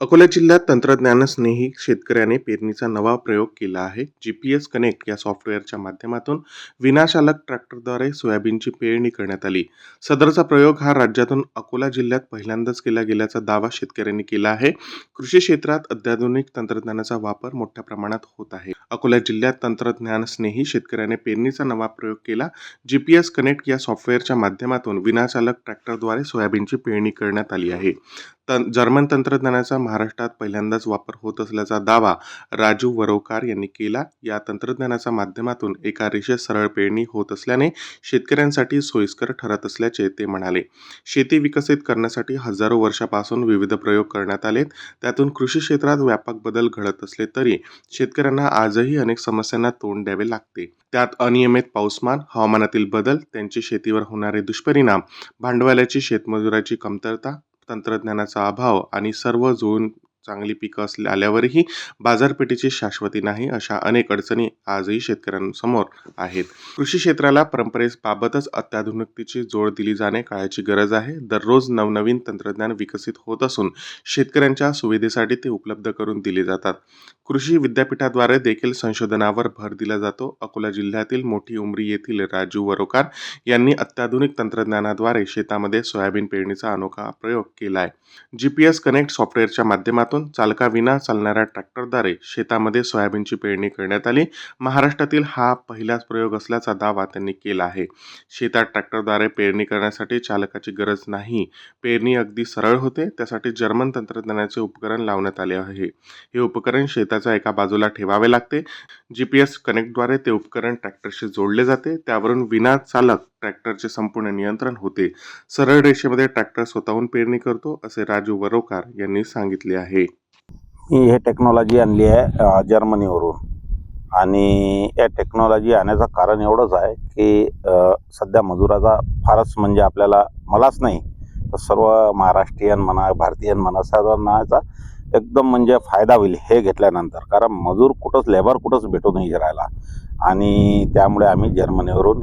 अकोला जिल्ह्यात तंत्रज्ञानस्नेही शेतकऱ्याने पेरणीचा नवा प्रयोग केला आहे. जी पी एस कनेक्ट या सॉफ्टवेअरच्या माध्यमातून विनाशालक ट्रॅक्टरद्वारे सोयाबीनची पेरणी करण्यात आली. सदरचा प्रयोग हा राज्यातून अकोला जिल्ह्यात पहिल्यांदाच केला गेल्याचा दावा शेतकऱ्यांनी केला आहे. कृषी क्षेत्रात अत्याधुनिक तंत्रज्ञानाचा वापर मोठ्या प्रमाणात होत आहे. अकोला जिल्ह्यात तंत्रज्ञानस्नेही शेतकऱ्याने पेरणीचा नवा प्रयोग केला. जी पी एस कनेक्ट या सॉफ्टवेअरच्या माध्यमातून विनाचालक ट्रॅक्टरद्वारे सोयाबीनची पेरणी करण्यात आली आहे. तन जर्मन तंत्रज्ञानाचा महाराष्ट्रात पहिल्यांदाच वापर होत असल्याचा दावा राजू वरोकार यांनी केला. या तंत्रज्ञानाच्या माध्यमातून एका रेषेत सरळ पेरणी होत असल्याने शेतकऱ्यांसाठी सोयीस्कर ठरत असल्याचे ते म्हणाले. शेती विकसित करण्यासाठी हजारो वर्षापासून विविध प्रयोग करण्यात आलेत. त्यातून कृषी क्षेत्रात व्यापक बदल घडत असले तरी शेतकऱ्यांना आज आजही अनेक समस्यांना तोंड द्यावे लागते. त्यात अनियमित पाऊसमान हवामानातील बदल त्यांची शेतीवर होणारे दुष्परिणाम भांडवलाची शेतमजुराची कमतरता तंत्रज्ञानाचा अभाव आणि सर्व जुळून चांगली पिकं असल्या आल्यावरही बाजारपेठेची शाश्वती नाही अशा अनेक अडचणी आजही शेतकऱ्यांसमोर आहेत. कृषी क्षेत्राला परंपरेबाबतच अत्याधुनिकतेची जोड दिली जाणे काळाची गरज आहे. दररोज नवनवीन तंत्रज्ञान विकसित होत असून शेतकऱ्यांच्या सुविधेसाठी ते उपलब्ध करून दिले जातात. कृषी विद्यापीठाद्वारे देखील संशोधनावर भर दिला जातो. अकोला जिल्ह्यातील मोठी उमरी येथील राजू वरोकार यांनी अत्याधुनिक तंत्रज्ञानाद्वारे शेतामध्ये सोयाबीन पेरणीचा अनोखा प्रयोग केला आहे जी पी एस कनेक्ट सॉफ्टवेअरच्या माध्यमातून चालकाविना चालणाऱ्या ट्रॅक्टरद्वारे शेतामध्ये सोयाबीनची पेरणी करण्यात आली. महाराष्ट्रातील हा पहिलाच प्रयोग असल्याचा दावा त्यांनी केला आहे. शेतात ट्रॅक्टरद्वारे पेरणी करण्यासाठी चालकाची गरज नाही. पेरणी अगदी सरळ होते त्यासाठी जर्मन तंत्रज्ञानाचे उपकरण लावण्यात आले आहे. हे उपकरण शेताच्या एका बाजूला ठेवावे लागते. जी पी एस कनेक्टद्वारे ते उपकरण ट्रॅक्टरशी जोडले जाते. त्यावरून विना चालक ट्रॅक्टरचे संपूर्ण नियंत्रण होते. सरळ रेषेमध्ये ट्रॅक्टर स्वतःहून पेरणी करतो असे राजू वरोकार यांनी सांगितले आहे. मी हे टेक्नॉलॉजी आणली आहे जर्मनीवरून. आणि या टेक्नॉलॉजी आणण्याचं कारण एवढंच आहे की सध्या मजुराचा फारच म्हणजे आपल्याला मलाच नाही तर सर्व महाराष्ट्रीयन म्हणा भारतीयन म्हणा सर्वांनाचा याचा एकदम म्हणजे फायदा होईल हे घेतल्यानंतर. कारण मजूर कुठंच लेबर कुठंच भेटू नाही राहिला. आणि त्यामुळे आम्ही जर्मनीवरून